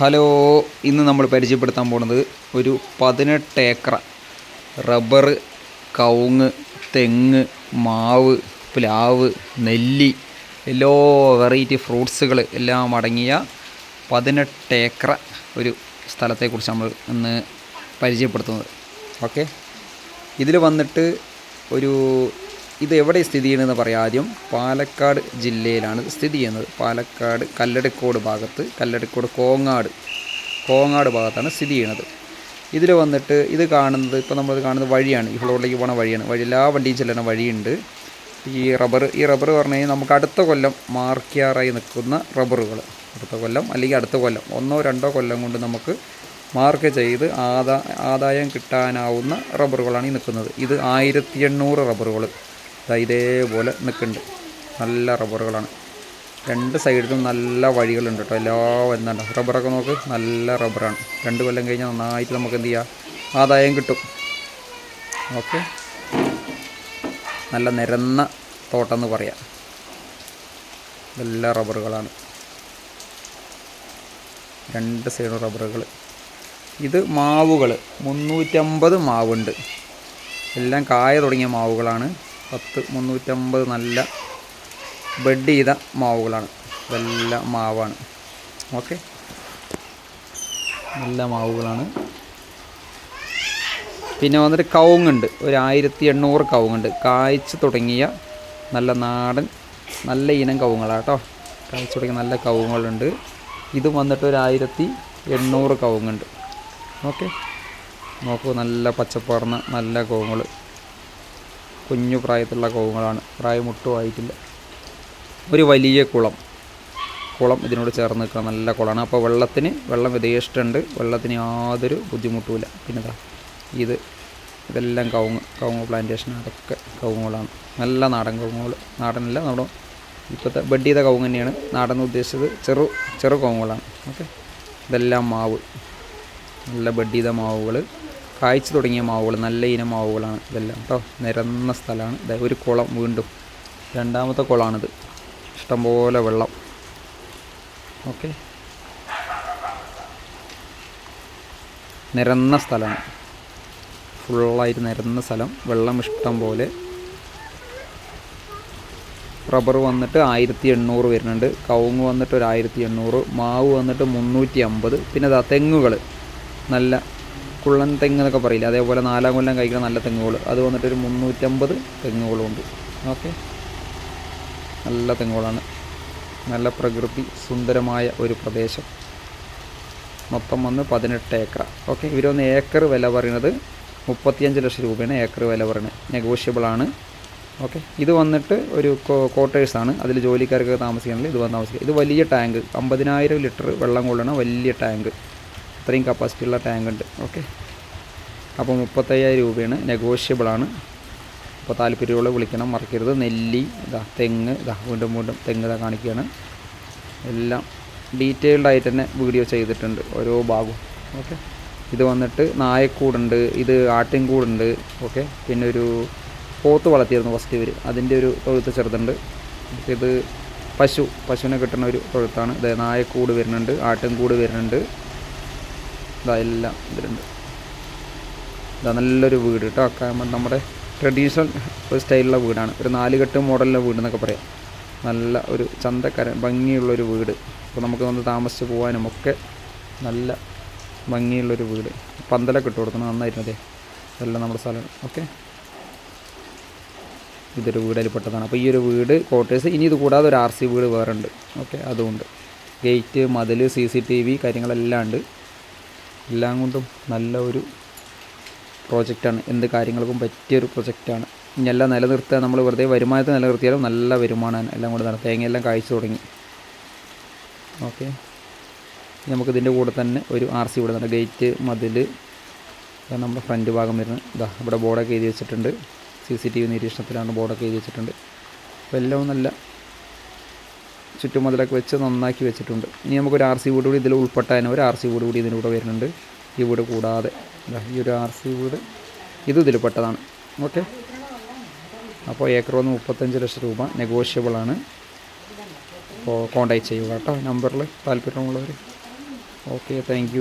Hello ഇന്ന് നമ്മൾ പരിചയപ്പെടുത്താൻ പോണത് ഒരു പതിനെട്ട് ഏക്കർ റബ്ബർ കവുങ്ങ് തെങ്ങ് മാവ് പ്ലാവ് നെല്ലി എല്ലാ വെറൈറ്റി ഫ്രൂട്ട്സുകൾ എല്ലാം അടങ്ങിയ പതിനെട്ട് ഏക്കർ ഒരു സ്ഥലത്തെക്കുറിച്ച് നമ്മൾ ഇന്ന് പരിചയപ്പെടുത്തുന്നത്. ഓക്കെ ഇതിൽ വന്നിട്ട് ഒരു ഇത് എവിടെ സ്ഥിതി ചെയ്യുന്നതെന്ന് പറയാം. ആദ്യം പാലക്കാട് ജില്ലയിലാണ് സ്ഥിതി ചെയ്യുന്നത്. പാലക്കാട് കല്ലടിക്കോട് ഭാഗത്ത് കല്ലടിക്കോട് കോങ്ങാട് കോങ്ങാട് ഭാഗത്താണ് സ്ഥിതി ചെയ്യുന്നത്. ഇതിൽ വന്നിട്ട് ഇത് കാണുന്നത് ഇപ്പോൾ നമ്മൾ കാണുന്നത് വഴിയാണ്. ഈ ഫ്ലോറിലേക്ക് പോകുന്ന വഴിയാണ്. വഴി എല്ലാ വണ്ടിയും ചെല്ലുന്ന വഴിയുണ്ട്. ഈ റബ്ബർ ഈ റബ്ബർ പറഞ്ഞു കഴിഞ്ഞാൽ നമുക്ക് അടുത്ത കൊല്ലം മാർക്കിയാറായി നിൽക്കുന്ന റബ്ബറുകൾ അടുത്ത കൊല്ലം അല്ലെങ്കിൽ അടുത്ത കൊല്ലം ഒന്നോ രണ്ടോ കൊല്ലം കൊണ്ട് നമുക്ക് മാർക്ക് ചെയ്ത് ആദാ ആദായം കിട്ടാനാവുന്ന റബ്ബറുകളാണ് ഈ നിൽക്കുന്നത്. ഇത് ആയിരത്തി എണ്ണൂറ് റബ്ബറുകൾ ഇതേപോലെ നിൽക്കുന്നുണ്ട്. നല്ല റബ്ബറുകളാണ്. രണ്ട് സൈഡിലും നല്ല വഴികളുണ്ട് കേട്ടോ. എല്ലാ വരുന്നുണ്ട് റബ്ബറൊക്കെ നോക്ക്. നല്ല റബ്ബറാണ്. രണ്ട് കൊല്ലം കഴിഞ്ഞാൽ നന്നായിട്ട് നമുക്ക് എന്ത് ചെയ്യാം? ആദായം കിട്ടും. ഓക്കെ. നല്ല നിരന്ന തോട്ടം എന്ന് പറയാം. ഇതെല്ലാം റബ്ബറുകളാണ്. രണ്ട് സൈഡ് റബ്ബറുകൾ ഇത് മാവുകൾ മുന്നൂറ്റമ്പത് മാവുണ്ട്. എല്ലാം കായ തുടങ്ങിയ മാവുകളാണ്. പത്ത് മുന്നൂറ്റമ്പത് നല്ല ബെഡ് ചെയ്ത മാവുകളാണ്. നല്ല മാവാണ്. ഓക്കെ നല്ല മാവുകളാണ്. പിന്നെ വന്നിട്ട് കവുങ്ങുണ്ട്. ഒരു ആയിരത്തി എണ്ണൂറ് കവുങ്ങുണ്ട്. കായ്ച്ചു തുടങ്ങിയ നല്ല നാടൻ നല്ല ഇനം കവുങ്ങളാണ് കേട്ടോ. കായ്ച്ചു തുടങ്ങിയ നല്ല കവുങ്ങളുണ്ട്. ഇതും വന്നിട്ട് ഒരു ആയിരത്തി എണ്ണൂറ് കവുങ്ങുണ്ട്. ഓക്കെ നോക്കൂ നല്ല പച്ചപ്പാർന്ന നല്ല കവുങ്ങൾ കുഞ്ഞു പ്രായത്തിലുള്ള കോവങ്ങളാണ്. പ്രായമൊട്ടും ആയിട്ടില്ല ഒരു വലിയ കുളം. കുളം ഇതിനോട് ചേർന്ന് നിൽക്കുന്ന നല്ല കുളമാണ്. അപ്പോൾ വെള്ളത്തിന് വെള്ളം യഥേഷ്ടമുണ്ട് വെള്ളത്തിന് യാതൊരു ബുദ്ധിമുട്ടുമില്ല പിന്നെ ഇതാ ഇത്. ഇതെല്ലാം കവുങ്ങ് കവുങ്ങ് പ്ലാന്റേഷൻ അതൊക്കെ കവുങ്ങുകളാണ്. നല്ല നാടൻ കവുങ്ങുകൾ. നാടനല്ല നമ്മുടെ ഇപ്പോഴത്തെ ബഡ് ചെയ്ത കവുങ്ങ് തന്നെയാണ്. നാടൻ എന്ന് ഉദ്ദേശിച്ചത് ചെറു ചെറു കവുങ്ങുകളാണ്. ഓക്കെ. ഇതെല്ലാം മാവ്. നല്ല ബഡ് ചെയ്ത മാവുകൾ. കായ്ച്ചു തുടങ്ങിയ മാവുകൾ നല്ല ഇനം മാവുകളാണ് ഇതെല്ലാം കേട്ടോ നിരന്ന സ്ഥലമാണ്. ഇതാ ഒരു കുളം വീണ്ടും. രണ്ടാമത്തെ കുളമാണിത് ഇഷ്ടംപോലെ വെള്ളം. ഓക്കെ. നിരന്ന സ്ഥലമാണ്. ഫുള്ളായിട്ട് നിരന്ന സ്ഥലം. വെള്ളം ഇഷ്ടം പോലെ റബ്ബർ വന്നിട്ട് ആയിരത്തി എണ്ണൂറ് വരുന്നുണ്ട്. കവുങ്ങ് വന്നിട്ട് ഒരു ആയിരത്തി എണ്ണൂറ് മാവ് വന്നിട്ട് മുന്നൂറ്റി അമ്പത് പിന്നെ തെങ്ങുകൾ നല്ല കുള്ളൻ തെങ്ങ് എന്നൊക്കെ പറയില്ല? അതേപോലെ നാലാം കൊല്ലം കഴിക്കുന്ന നല്ല തെങ്ങുകൾ. അത് വന്നിട്ട് ഒരു മുന്നൂറ്റമ്പത് തെങ്ങുകളുണ്ട്. ഓക്കെ. നല്ല തെങ്ങുകളാണ്. നല്ല പ്രകൃതി സുന്ദരമായ ഒരു പ്രദേശം. മൊത്തം വന്ന് പതിനെട്ട് ഏക്കർ ഓക്കെ ഇവരൊന്ന് ഏക്കർ വില പറയുന്നത് മുപ്പത്തിയഞ്ച് ലക്ഷം രൂപയാണ് ഏക്കർ വില പറയുന്നത് നെഗോഷ്യബിളാണ് ഓക്കെ ഇത് വന്നിട്ട് ഒരു ക്വാർട്ടേഴ്സാണ് അതിൽ ജോലിക്കാർക്ക് താമസിക്കണമെങ്കിൽ ഇത് വന്ന് താമസിക്കുക ഇത് വലിയ ടാങ്ക്. അമ്പതിനായിരം ലിറ്റർ വെള്ളം കൊള്ളുന്ന വലിയ ടാങ്ക്. ഇത്രയും കപ്പാസിറ്റി ഉള്ള ടാങ്ക് ഉണ്ട്. ഓക്കെ അപ്പോൾ മുപ്പത്തയ്യായിരം രൂപയാണ്. നെഗോഷ്യബിളാണ് അപ്പോൾ താല്പര്യമുള്ള വിളിക്കണം. മറക്കരുത്. നെല്ലി ഇതാ തെങ്ങ് ഇതാ വീണ്ടും വീണ്ടും തെങ്ങ് ഇതാ കാണിക്കുകയാണ്. എല്ലാം ഡീറ്റെയിൽഡ് ആയിട്ട് തന്നെ വീഡിയോ ചെയ്തിട്ടുണ്ട്. ഓരോ ഭാഗവും. ഓക്കെ ഇത് വന്നിട്ട് നായക്കൂടുണ്ട്. ഇത് ആട്ടിൻകൂടുണ്ട്. ഓക്കെ പിന്നെ ഒരു പോത്ത് വളർത്തിയിരുന്നു ഫസ്റ്റ് ഇവർ അതിന്റെ ഒരു തൊഴുത്ത് ചെറുതുണ്ട്. ഇത് പശു പശുവിനെ കിട്ടുന്ന ഒരു തൊഴുത്താണ്. ഇത് നായക്കൂട് വരുന്നുണ്ട്. ആട്ടിൻകൂട് വരുന്നുണ്ട്. ഇതാ എല്ലാം ഇതിലുണ്ട്. ഇതാ നല്ലൊരു വീട് കേട്ടോ കാരണം നമ്മുടെ ട്രഡീഷണൽ ഒരു സ്റ്റൈലുള്ള വീടാണ്. ഒരു നാലുകെട്ട് മോഡലിലെ വീട് എന്നൊക്കെ പറയാം. നല്ല ഒരു ചന്തക്കര ഭംഗിയുള്ളൊരു വീട്. അപ്പോൾ നമുക്ക് വന്ന് താമസിച്ച് പോകാനും ഒക്കെ നല്ല ഭംഗിയുള്ളൊരു വീട്. പന്തലൊക്കെ ഇട്ട് കൊടുക്കണം. നന്നായിരുന്നു അതെ. ഇതെല്ലാം നമ്മുടെ സ്ഥലമാണ് ഓക്കെ. ഇതൊരു വീട് അതിൽപ്പെട്ടതാണ് അപ്പോൾ ഈ ഒരു വീട് ക്വാർട്ടേഴ്സ് ഇനി ഇത് കൂടാതെ ഒരു ആർ സി വീട് വേറെ ഉണ്ട് ഓക്കെ അതുകൊണ്ട് ഗേറ്റ് മതിൽ സി സി ടി വി കാര്യങ്ങളെല്ലാം ഉണ്ട്. എല്ലാം കൊണ്ടും നല്ല ഒരു പ്രോജക്റ്റാണ്. എന്ത് കാര്യങ്ങൾക്കും പറ്റിയൊരു പ്രൊജക്റ്റാണ്. എല്ലാം നിലനിർത്തുക നമ്മൾ വെറുതെ വരുമാനത്തെ നിലനിർത്തിയാലും നല്ല വരുമാനമാണ്. എല്ലാം കൂടെ നടത്തുക. തേങ്ങയെല്ലാം കായ്ച്ചു തുടങ്ങി. ഓക്കെ. നമുക്കിതിന്റെ കൂടെ തന്നെ ഒരു ആർ സി ഇവിടെ ഗേറ്റ് മതിൽ നമ്മുടെ ഫ്രണ്ട് ഭാഗം വരുന്നത്. ഇതാ ഇവിടെ ബോർഡൊക്കെ എഴുതി വെച്ചിട്ടുണ്ട്. സി സി ടി വി നിരീക്ഷണത്തിലാണ് ബോർഡൊക്കെ എഴുതി വെച്ചിട്ടുണ്ട്. അപ്പോൾ എല്ലാം നല്ല ചുറ്റുമതിലൊക്കെ വെച്ച് നന്നാക്കി വെച്ചിട്ടുണ്ട്. ഇനി നമുക്കൊരു ആർ സി വീട് കൂടി ഇതിൽ ഉൾപ്പെട്ടാൽ ഒരു ആർ സി വീട് കൂടി ഇതിന്റെ കൂടെ വരുന്നുണ്ട്. ഈ വീട് കൂടാതെ. ഈ ഒരു ആർ സി വീട് ഇതും ഇതിൽ പെട്ടതാണ്. ഓക്കെ അപ്പോൾ ഏക്കർ വന്ന് മുപ്പത്തഞ്ച് ലക്ഷം രൂപ നെഗോഷ്യബിളാണ് അപ്പോൾ കോണ്ടാക്ട് ചെയ്യുക കേട്ടോ. നമ്പറിൽ താല്പര്യമുള്ളവർ ഓക്കെ താങ്ക്